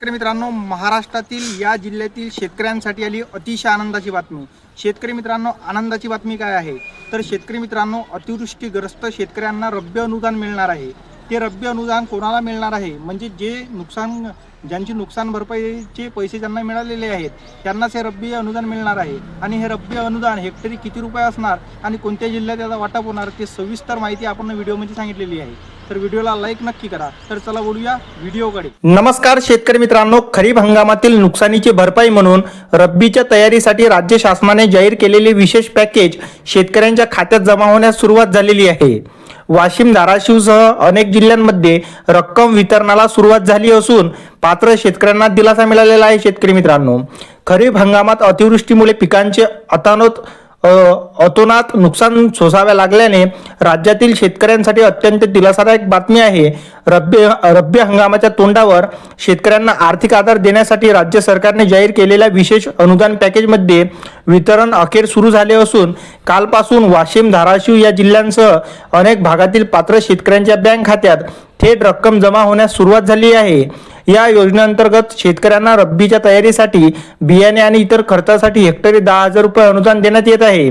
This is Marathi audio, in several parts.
शेतकरी मित्रांनो महाराष्ट्रातील या जिल्ह्यातील शेतकऱ्यांसाठी आली अतिशय आनंदाची बातमी. शेतकरी मित्रांनो आनंदाची बातमी काय आहे? तर शेतकरी मित्रांनो अतिवृष्टीग्रस्त शेतकऱ्यांना रब्बी अनुदान मिळणार आहे. ते रब्बी अनुदान कोणाला मिळणार आहे? म्हणजे जे नुकसान ज्यांची नुकसान भरपाईचे पैसे ज्यांना मिळालेले आहेत त्यांनाच हे रब्बी अनुदान मिळणार आहे. आणि हे रब्बी अनुदान हेक्टरी किती रुपये असणार आणि कोणत्या जिल्ह्यात त्याचा वाटप होणार ते सविस्तर माहिती आपण व्हिडिओमध्ये सांगितलेली आहे. तर व्हिडिओला लाईक नक्की करा. तर चला बोलूया व्हिडिओकडे. नमस्कार शेतकरी मित्रांनो खरीप हंगामातील नुकसानीची भरपाई म्हणून रब्बीच्या तयारीसाठी राज्य शासनाने जाहीर केलेले विशेष पॅकेज शेतकऱ्यांच्या खात्यात जमा होण्यास सुरुवात झालेली आहे. वाशिम धाराशिवसह अनेक जिल्ह्यांमध्ये रक्कम वितरणाला सुरुवात झाली असून पात्र शेतकऱ्यांना दिलासा मिळालेला आहे शेतकरी मित्रांनो. खरीप हंगामात अतिवृष्टीमुळे पिकांचे अतानोत अतोनात नुकसान सोसाव्या लागल्याने राज्यातील शेतकऱ्यांसाठी अत्यंत दिलासादायक बातमी आहे. रब्बी रब्बी हंगामाच्या तोंडावर शेतकऱ्यांना आर्थिक आधार देण्यासाठी राज्य सरकारने जाहीर केलेल्या विशेष अनुदान पॅकेजमध्ये वितरण अखेर सुरू झाले असून कालपासून वाशिम धाराशिव या जिल्ह्यांसह अनेक भागातील पात्र शेतकऱ्यांच्या बँक खात्यात थेट रक्कम जमा होण्यास सुरुवात झाली आहे. या योजनेअंतर्गत शेतकऱ्यांना रब्बीच्या तयारीसाठी बियाणे आणि इतर खर्चासाठी हेक्टरी दहा हजार रुपये अनुदान देण्यात येत आहे.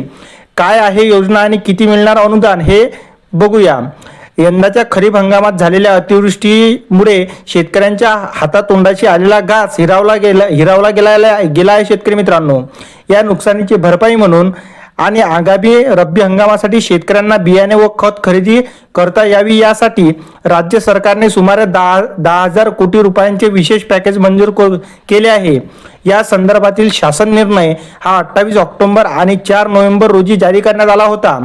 काय आहे योजना आणि किती मिळणार अनुदान हे बघूया. यंदाच्या खरीप हंगामात झालेल्या अतिवृष्टीमुळे शेतकऱ्यांच्या हातातोंडाशी आलेला घास हिरावला गेला हिरावला गेला गेला आहे शेतकरी मित्रांनो. या नुकसानीची भरपाई म्हणून आणि आगामी रब्बी हंगामासाठी शेतकऱ्यांना बियाणे व खत खरेदी करता यावी यासाठी राज्य सरकारने सुमारे दहा दहा हजार कोटी रुपयांचे विशेष पॅकेज मंजूर को- केले आहे. या संदर्भातील शासन निर्णय हा अठ्ठावीस ऑक्टोबर आणि चार नोव्हेंबर रोजी जारी करण्यात आला होता.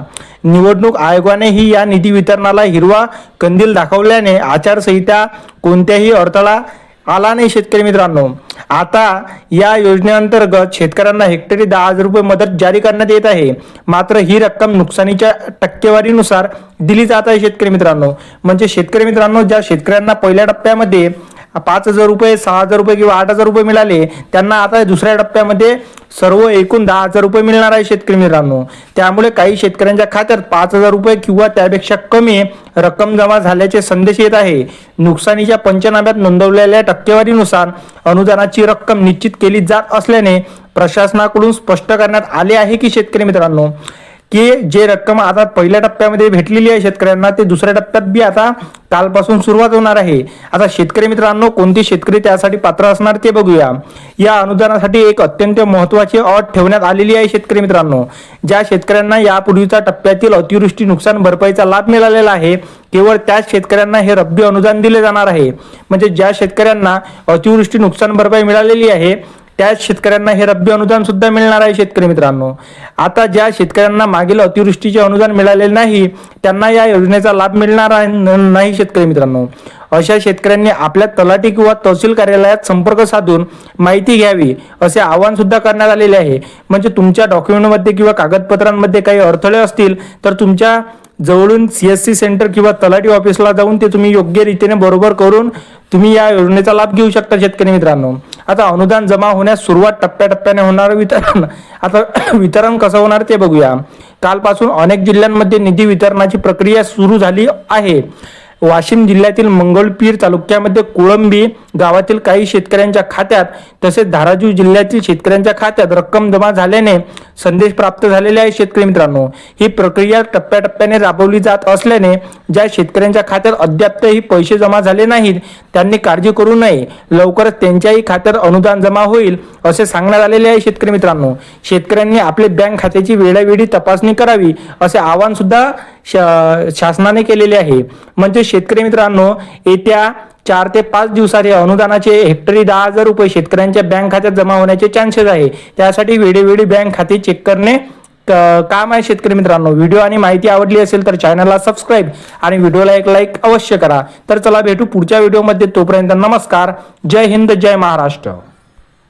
निवडणूक आयोगानेही या निधी वितरणाला हिरवा कंदील दाखवल्याने आचारसंहिता कोणत्याही अडथळा आला नाही शेतकरी मित्रांनो. आता या योजनेअंतर्गत शेतकऱ्यांना हेक्टरी दहा हजार रुपये मदत जारी करण्यात येत आहे. मात्र ही रक्कम नुकसानीच्या टक्केवारीनुसार दिली जात आहे शेतकरी मित्रांनो. म्हणजे शेतकरी मित्रांनो ज्या शेतकऱ्यांना पहिल्या टप्प्यामध्ये पाच हजार रुपये सहा हजार रुपये किंवा आठ हजार रुपये मिळाले त्यांना आता दुसऱ्या टप्प्यामध्ये सर्व एकूण दहा हजार रुपये मिळणार आहे शेतकरी मित्रांनो. त्यामुळे काही शेतकऱ्यांच्या खात्यात पाच हजार रुपये किंवा त्यापेक्षा कमी रक्कम जमा झाल्याचे संदेश येत आहे. नुकसानीच्या पंचनाम्यात नोंदवलेल्या टक्केवारीनुसार अनुदानाची रक्कम निश्चित केली जात असल्याने प्रशासनाकडून स्पष्ट करण्यात आले आहे की शेतकरी मित्रांनो की जे रक्कम आता पहिल्या टप्प्यामध्ये भेटलेली आहे शेतकऱ्यांना ते दुसऱ्या टप्प्यात बी आता कालपासून सुरुवात होणार आहे. आता शेतकरी मित्रांनो कोणते शेतकरी त्यासाठी पात्र असणार ते बघूया. या अनुदानासाठी एक अत्यंत महत्वाची अट ठेवण्यात आलेली आहे शेतकरी मित्रांनो. ज्या शेतकऱ्यांना यापूर्वीचा टप्प्यातील अतिवृष्टी नुकसान भरपाईचा लाभ मिळालेला आहे केवळ त्याच शेतकऱ्यांना हे रब्बी अनुदान दिले जाणार आहे. म्हणजे ज्या शेतकऱ्यांना अतिवृष्टी नुकसान भरपाई मिळालेली आहे त्याच शेतकऱ्यांना हे रब्बी अनुदान सुद्धा मिळणार आहे शेतकरी मित्रांनो. आता ज्या शेतकऱ्यांना मागील अतिवृष्टीचे अनुदान मिळालेले नाही त्यांना या योजनेचा लाभ मिळणार आहे न- नाही शेतकरी मित्रांनो. अशा शेतकऱ्यांनी आपल्या तलाठी किंवा तहसील कार्यालयात संपर्क साधून माहिती घ्यावी असे आवाहन सुद्धा करण्यात आलेले आहे. म्हणजे तुमच्या डॉक्युमेंटमध्ये किंवा कागदपत्रांमध्ये काही अडथळे असतील तर तुमच्या जवळून सीएससी सेंटर किंवा तलाठी ऑफिसला जाऊन ते तुम्ही योग्य रीतीने बरोबर करून तुम्ही या योजनेचा लाभ घेऊ शकता शेतकरी मित्रांनो. आता अनुदान जमा होण्यास सुरुवात टप्प्याटप्प्याने होणार वितरण. आता वितरण कसं होणार ते बघूया. कालपासून अनेक जिल्ह्यांमध्ये निधी वितरणाची प्रक्रिया सुरू झाली आहे. वाशिम जिल्ह्यातील मंगळपीर तालुक्यामध्ये कोळंबी गावातील काही शेतकऱ्यांच्या खात्यात तसेच धाराशिव जिल्ह्यातील शेतकऱ्यांच्या खात्यात रक्कम जमा झाल्याने संदेश प्राप्त झालेले आहे शेतकरी मित्रांनो. ही प्रक्रिया टप्प्याटप्प्याने राबवली जात असल्याने ज्या शेतकऱ्यांच्या खात्यात अद्यापही पैसे जमा झाले नाहीत त्यांनी काळजी करू नये. लवकरच त्यांच्याही खात्यात अनुदान जमा होईल. असे सांगण्यात आलेले आहे शेतकरी मित्रांनो. शेतकऱ्यांनी आपले बँक खात्याची वेळोवेळी तपासणी करावी असे आवाहन सुद्धा शा- शासनाने केलेले आहे. म्हणजे शेतकरी मित्रांनो येत्या चार ते पाच दिवसात या अनुदानाचे हेक्टरी दहा हजार रुपये शेतकऱ्यांच्या बँक खात्यात जमा होण्याचे चान्सेस आहे. त्यासाठी वेळोवेळी बँक खाते चेक करणे क- काम आहे शेतकरी मित्रांनो. व्हिडिओ आणि माहिती आवडली असेल तर चॅनलला सबस्क्राईब आणि व्हिडिओला एक लाईक अवश्य करा. तर चला भेटू पुढच्या व्हिडिओमध्ये तोपर्यंत नमस्कार. जय हिंद जय महाराष्ट्र.